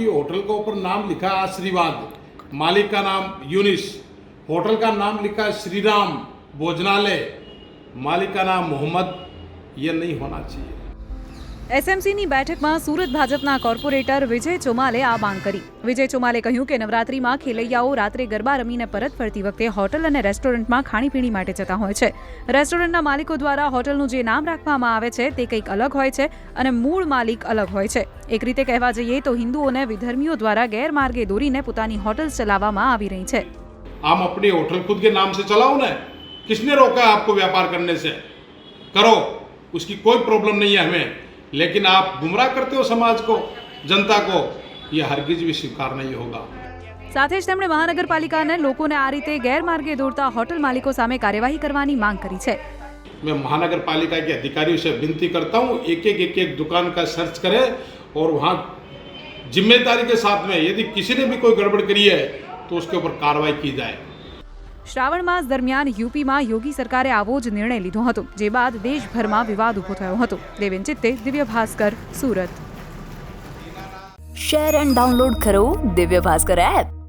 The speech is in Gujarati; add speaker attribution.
Speaker 1: आपकी होटल के ऊपर नाम लिखा है आशीर्वाद। मालिक का नाम यूनिस। होटल का नाम लिखा है श्री राम भोजनालय। मालिक का नाम मोहम्मद। ये नहीं होना चाहिए।
Speaker 2: એસએમસીની બેઠકમાં સુરત ભાજપના કોર્પોરેટર વિજય ચોમાલે આ માંગ કરી વિજય ચોમાલે કહ્યું કે નવરાત્રીમાં ખેલૈયાઓ રાત્રે ગરબા રમીને પરત ફરતી વખતે હોટલ અને રેસ્ટોરન્ટમાં ખાણીપીણી માટે જતા હોય છે રેસ્ટોરન્ટના માલિકો દ્વારા હોટલનું જે નામ રાખવામાં આવે છે તે કંઈક અલગ હોય છે અને મૂળ માલિક અલગ હોય છે એક રીતે કહેવા જઈએ તો હિન્દુઓને વિધર્મીઓ દ્વારા ગેરમાર્ગે દોરીને પોતાની હોટલ ચલાવવામાં આવી રહી છે
Speaker 1: हम अपनी होटल खुद के नाम से चलाओ ना किसने रोका है आपको व्यापार करने से करो उसकी कोई प्रॉब्लम नहीं है हमें लेकिन आप गुमराह करते हो समाज को जनता को ये हरगिज भी स्वीकार नहीं होगा
Speaker 2: સાથે જ તેમણે મહાનગરપાલિકાને લોકોને આ રીતે ગેરમાર્ગે દોરતા હોટલ માલિકો સામે કાર્યવાહી કરવાની માંગ કરી છે
Speaker 1: मैं महानगर पालिका के अधिकारियों से विनती करता हूँ एक एक एक एक दुकान का सर्च करें और वहाँ जिम्मेदारी के साथ में यदि किसी ने भी कोई गड़बड़ करी है तो उसके ऊपर कार्रवाई की जाए
Speaker 2: શ્રાવણ માસ દરમિયાન યુપીમાં યોગી સરકારે આવો જ નિર્ણય લીધો હતો, જે બાદ દેશભરમાં વિવાદ ઊભો થયો હતો. Deven Chitte Divya Bhaskar, Surat.
Speaker 3: Share and download કરો દિવ્ય ભાસ્કર એપ.